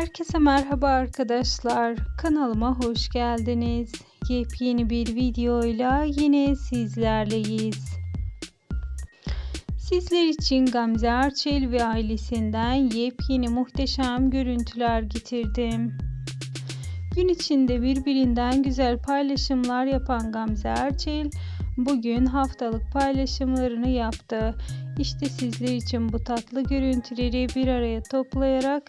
Herkese merhaba arkadaşlar. Kanalıma hoş geldiniz. Yepyeni bir videoyla yine sizlerleyiz. Sizler için Gamze Erçel ve ailesinden yepyeni muhteşem görüntüler getirdim. Gün içinde birbirinden güzel paylaşımlar yapan Gamze Erçel bugün haftalık paylaşımlarını yaptı. İşte sizler için bu tatlı görüntüleri bir araya toplayarak